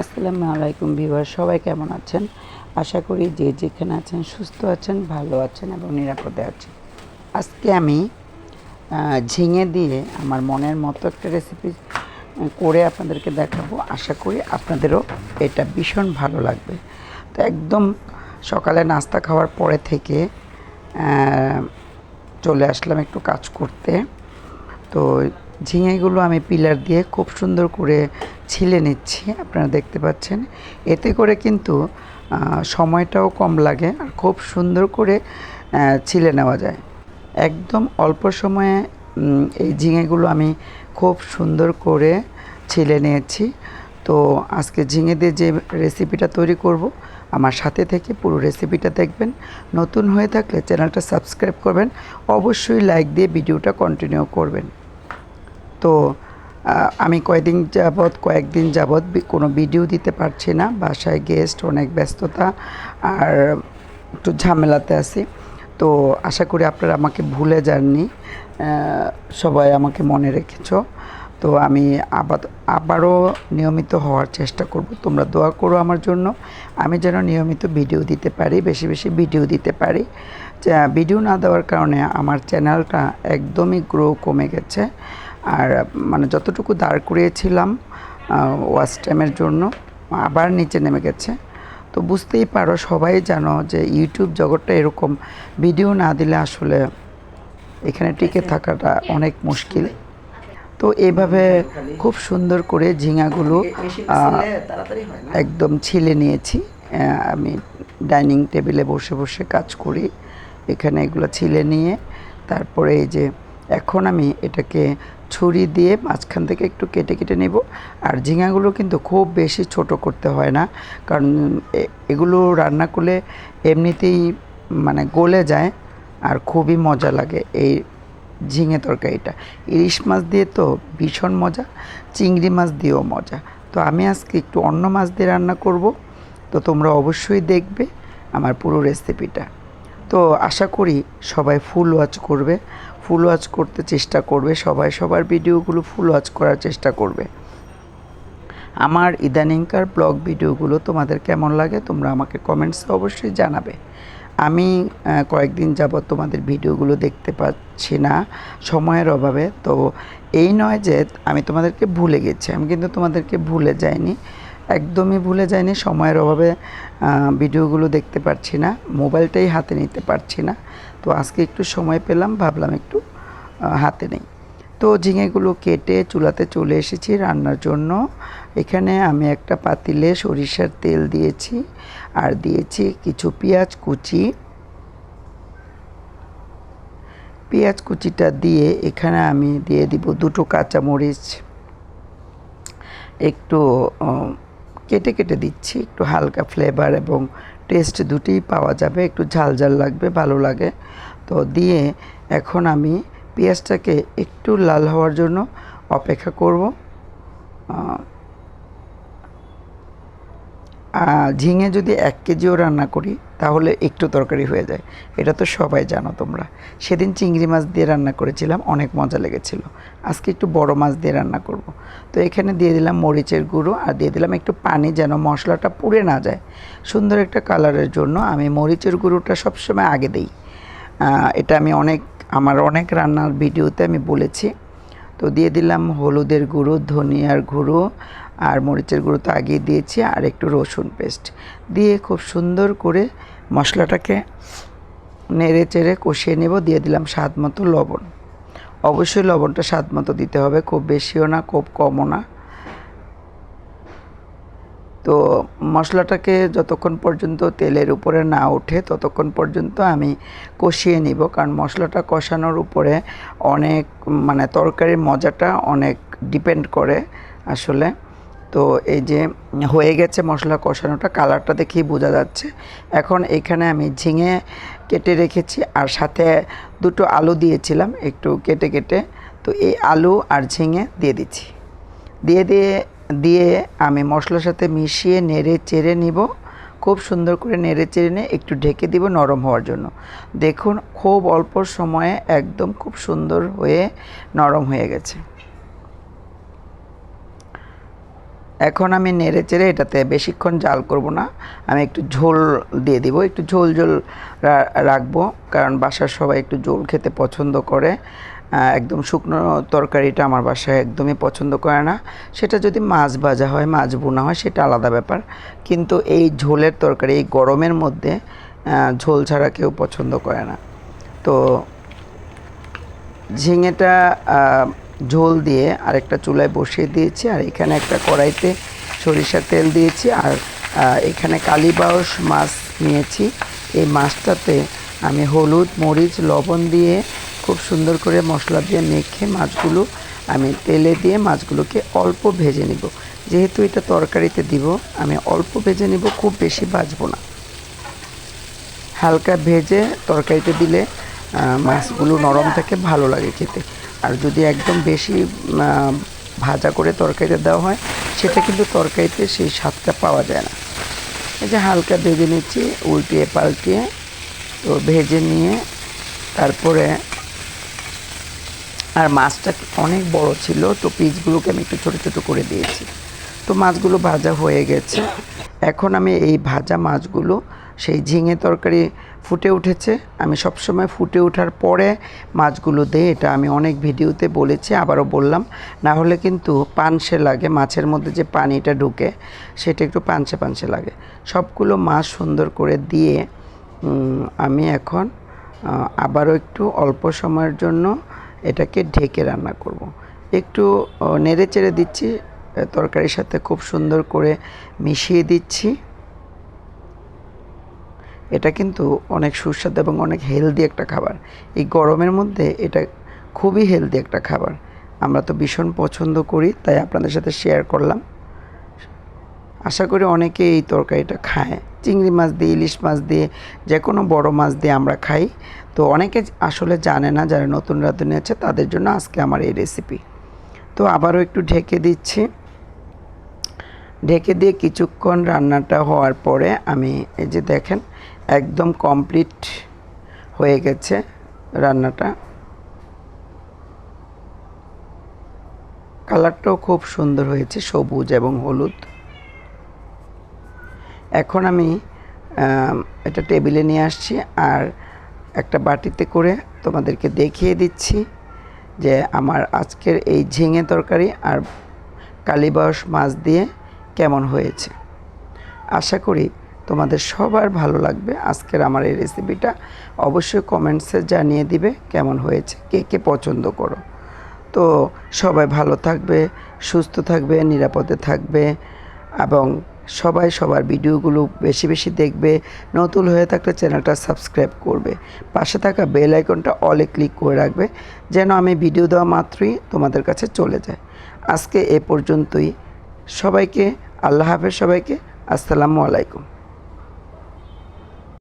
আসসালামু আলাইকুম ভিউয়ার সবাই কেমন আছেন? আশা করি যে যেখানে আছেন সুস্থ আছেন, ভালো আছেন এবং নিরাপদে আছেন। আজকে আমি ঝিঙে দিয়ে আমার মনের মতো একটা রেসিপি করে আপনাদেরকে দেখাবো। আশা করি আপনাদেরও এটা ভীষণ ভালো লাগবে। তো একদম সকালে নাস্তা খাওয়ার পরে থেকে চলে আসলাম একটু কাজ করতে। তো ঝিঙেগুলো আমি পিলার দিয়ে খুব সুন্দর করে ছিলে নিচ্ছি, আপনারা দেখতে পাচ্ছেন। এতে করে কিন্তু সময়টাও কম লাগে আর খুব সুন্দর করে ছিলে নেওয়া যায়। একদম অল্প সময়ে এই ঝিঙেগুলো আমি খুব সুন্দর করে ছিলে নিয়েছি। তো আজকে ঝিঙে দিয়ে যে রেসিপিটা তৈরি করব, আমার সাথে থেকে পুরো রেসিপিটা দেখবেন। নতুন হয়ে থাকলে চ্যানেলটা সাবস্ক্রাইব করবেন, অবশ্যই লাইক দিয়ে ভিডিওটা কন্টিনিউ করবেন। তো আমি কয়েকদিন যাবৎ কয়েকদিন যাবৎ কোনো ভিডিও দিতে পারছি না। বাসায় গেস্ট, অনেক ব্যস্ততা, আর একটু ঝামেলাতে আছি। তো আশা করি আপনারা আমাকে ভুলে যাননি। সবাই আমাকে মনে রেখেছ। তো আমি আবার আবারও নিয়মিত হওয়ার চেষ্টা করব। তোমরা দোয়া করো আমার জন্য। আমি যেন নিয়মিত ভিডিও দিতে পারি, বেশি বেশি ভিডিও দিতে পারি। ভিডিও না দেওয়ার কারণে আমার চ্যানেলটা একদমই গ্রো কমে গেছে। আর মানে যতটুকু দাঁড় করিয়েছিলাম ওয়াচ টাইমের জন্য, আবার নিচে নেমে গেছে। তো বুঝতেই পারো সবাই জানো যে ইউটিউব জগৎটা এরকম ভিডিও না দিলে আসলে এখানে টিকে থাকাটা অনেক মুশকিল। তো এইভাবে খুব সুন্দর করে ঝিঙাগুলো একদম ছিলে নিয়েছি। আমি ডাইনিং টেবিলে বসে বসে কাজ করি। এখানে এগুলো ছিলে নিয়ে, তারপরে এই যে এখন আমি এটাকে ছুরি দিয়ে মাঝখান থেকে একটু কেটে কেটে নেব। আর ঝিঙাগুলো কিন্তু খুব বেশি ছোট করতে হয় না। কারণ এগুলো রান্না করলে এমনিতেই মানে গলে যায় আর খুবই মজা লাগে এই ঝিঙে তরকারিটা। ইলিশ মাছ দিয়ে তো ভীষণ মজা, চিংড়ি মাছ দিয়েও মজা। তো আমি আজকে একটু অন্য মাছ দিয়ে রান্না করব। তো তোমরা অবশ্যই দেখবে আমার পুরো রেসিপিটা তো আশা করি সবাই ফুল ওয়াচ করবে। ফুল ওয়াচ করতে চেষ্টা করবে, সবাই সবার ভিডিওগুলো ফুল ওয়াচ করার চেষ্টা করবে। আমার ইদানিংকার ব্লগ ভিডিওগুলো তোমাদের কেমন লাগে তোমরা আমাকে কমেন্টসে অবশ্যই জানাবে। আমি কয়েকদিন যাবৎ তোমাদের ভিডিওগুলো দেখতে পাচ্ছি না সময়ের অভাবে, তো এই নয় যে আমি তোমাদেরকে ভুলে গেছি, আমি কিন্তু তোমাদেরকে ভুলে যাইনি, একদমই ভুলে যাইনি, সময়ের অভাবে ভিডিওগুলো দেখতে পারছি না, মোবাইলটাই হাতে নিতে পারছি না। তো আজকে একটু সময় পেলাম, ভাবলাম একটু হাতে নেই। তো ঝিঙেগুলো কেটে চুলাতে চলে এসেছি রান্নার জন্য। এখানে আমি একটা পাতিলে সরিষার তেল দিয়েছি আর দিয়েছি কিছু পেঁয়াজ কুচি। পেঁয়াজ কুচিটা দিয়ে এখানে আমি দিয়ে দিব দুটো কাঁচামরিচ। একটু কেটে কেটে দিচ্ছি, একটু হালকা ফ্লেভার এবং টেস্ট দুটিই পাওয়া যাবে। একটু ঝাল ঝাল লাগবে, ভালো লাগে। তো দিয়ে এখন আমি পেঁয়াজটাকে একটু লাল হওয়ার জন্য অপেক্ষা করব। ঝিঙে যদি এক কেজিও রান্না করি, তাহলে একটু তরকারি হয়ে যায়। এটা তো সবাই জানো তোমরা। সেদিন চিংড়ি মাছ দিয়ে রান্না করেছিলাম, অনেক মজা লেগেছিল। আজকে একটু বড় মাছ দিয়ে রান্না করব। তো এখানে দিয়ে দিলাম মরিচের গুঁড়ো আর দিয়ে দিলাম একটু পানি যেন মশলাটা পুড়ে না যায়। সুন্দর একটা কালারের জন্য আমি মরিচের গুঁড়োটা সবসময় আগে দিই। এটা আমি অনেক, আমার অনেক রান্নার ভিডিওতে আমি বলেছি। তো দিয়ে দিলাম হলুদের গুঁড়ো, ধনিয়ার গুঁড়ো আর মরিচের গুঁড়ো তো আগেই দিয়েছি, আর একটু রসুন পেস্ট দিয়ে খুব সুন্দর করে মশলাটাকে নেড়ে চেড়ে কষিয়ে নেব, দিয়ে দিলাম স্বাদ মতো লবণ। অবশ্যই লবণটা স্বাদ মতো দিতে হবে, খুব বেশিও না, খুব কমও না। তো মশলাটাকে যতক্ষণ পর্যন্ত তেলের উপরে না ওঠে, ততক্ষণ পর্যন্ত আমি কষিয়ে নিব, কারণ মশলাটা কষানোর উপরে অনেক মানে তরকারির মজাটা অনেক ডিপেন্ড করে আসলে। তো এই যে হয়ে গেছে মশলা কষানোটা, কালারটা দেখেই বোঝা যাচ্ছে। এখন এখানে আমি ঝিঙে কেটে রেখেছি আর সাথে দুটো আলু দিয়েছিলাম একটু কেটে কেটে। তো এই আলু আর ঝিঙে দিয়ে দিচ্ছি। দিয়ে দিয়ে দিয়ে আমি মশলার সাথে মিশিয়ে নেড়ে চেড়ে নিব। খুব সুন্দর করে নেড়ে চেড়ে নিয়ে একটু ঢেকে দিব নরম হওয়ার জন্য। দেখুন, খুব অল্প সময়ে একদম খুব সুন্দর হয়ে নরম হয়ে গেছে। এখন আমি নেড়ে চেড়ে এটাতে বেশিক্ষণ জাল করব না। আমি একটু ঝোল দিয়ে দিব, একটু ঝোল ঝোল রাখব, কারণ বাসার সবাই একটু ঝোল খেতে পছন্দ করে। একদম শুকনো তরকারিটা আমার বাসায় একদমই পছন্দ করে না। সেটা যদি মাছ ভাজা হয়, মাছ বোনা হয়, সেটা আলাদা ব্যাপার। কিন্তু এই ঝোলের তরকারি, এই গরমের মধ্যে ঝোল ছাড়া কেউ পছন্দ করে না। তো ঝিঙেটা ঝোল দিয়ে আরেকটা চুলায় বসিয়ে দিয়েছি, আর এখানে একটা কড়াইতে সরিষার তেল দিয়েছি, আর এখানে কালীবাউস মাছ নিয়েছি। এই মাছটাতে আমি হলুদ, মরিচ, লবণ দিয়ে খুব সুন্দর করে মশলা দিয়ে মেখে মাছগুলো আমি তেলে দিয়ে মাছগুলোকে অল্প ভেজে নিব। যেহেতু এটা তরকারিতে দিব, আমি অল্প ভেজে নিব, খুব বেশি ভাজবো না। হালকা ভেজে তরকারিতে দিলে মাছগুলো নরম থাকে, ভালো লাগে খেতে। আর যদি একদম বেশি ভাজা করে তরকারিতে দেওয়া হয়, সেটা কিন্তু তরকারিতে সেই স্বাদটা পাওয়া যায় না। এই যে হালকা ভেজে নিচ্ছি, উল্টিয়ে পাল্টিয়ে, তো ভেজে নিয়ে তারপরে আর মাছটা অনেক বড় ছিল, তো পিসগুলোকে আমি একটু ছোটো ছোটো করে দিয়েছি। তো মাছগুলো ভাজা হয়ে গেছে। এখন আমি এই ভাজা মাছগুলো সেই ঝিঙে তরকারি ফুটে উঠেছে। আমি সবসময় ফুটে ওঠার পরে মাছগুলো দিই, এটা আমি অনেক ভিডিওতে বলেছি, আবারও বললাম। না হলে কিন্তু পানসে লাগে, মাছের মধ্যে যে পানিটা ঢুকে সেটা একটু পানসে পানসে লাগে। সবগুলো মাছ সুন্দর করে দিয়ে আমি এখন আবারও একটু অল্প সময়ের জন্য এটাকে ঢেকে রান্না করব। একটু নেড়ে চেড়ে দিচ্ছি তরকারির সাথে খুব সুন্দর করে মিশিয়ে দিচ্ছি। এটা কিন্তু অনেক সুস্বাদু এবং অনেক হেলদি একটা খাবার। এই গরমের মধ্যে এটা খুবই হেলদি একটা খাবার। আমরা তো ভীষণ পছন্দ করি, তাই আপনাদের সাথে শেয়ার করলাম। আশা করি অনেকে এই তরকারিটা খায়। চিংড়ি মাছ দিয়ে, ইলিশ মাছ দিয়ে যে কোনো বড় মাছ দিয়ে আমরা খাই। তো অনেকে আসলে জানে না, যারা নতুন রাঁধুনি আছে, তাদের জন্য আজকে আমার এই রেসিপি তো আবারও একটু ঢেকে দিচ্ছি। ঢেকে দিয়ে কিছুক্ষণ রান্নাটা হওয়ার পরে আমি এই যে দেখেন একদম কমপ্লিট হয়ে গেছে রান্নাটা। কালারটাও খুব সুন্দর হয়েছে, সবুজ এবং হলুদ। এখন আমি এটা টেবিলে নিয়ে আসছি আর একটা বাটিতে করে তোমাদেরকে দেখিয়ে দিচ্ছি যে আমার আজকের এই ঝিঙে তরকারি আর কালীবাস মাছ দিয়ে কেমন হয়েছে। আশা করি তোমাদের সবার ভালো লাগবে। আজকের আমার এই রেসিপিটা অবশ্যই কমেন্টসে জানিয়ে দিবে কেমন হয়েছে, কে কে পছন্দ করো। তো সবাই ভালো থাকবে, সুস্থ থাকবে, নিরাপদে থাকবে এবং সবাই সবার ভিডিওগুলো বেশি বেশি দেখবে, নতুন হয়ে থাকলে চ্যানেলটা সাবস্ক্রাইব করবে। পাশে থাকা বেল আইকনটা অলে ক্লিক করে রাখবে, যেন আমি ভিডিও দেওয়া মাত্রই তোমাদের কাছে চলে যায়। আজকে এ পর্যন্তই। সবাইকে, আল্লাহ হাফেজ সবাইকে, আসসালামু আলাইকুম।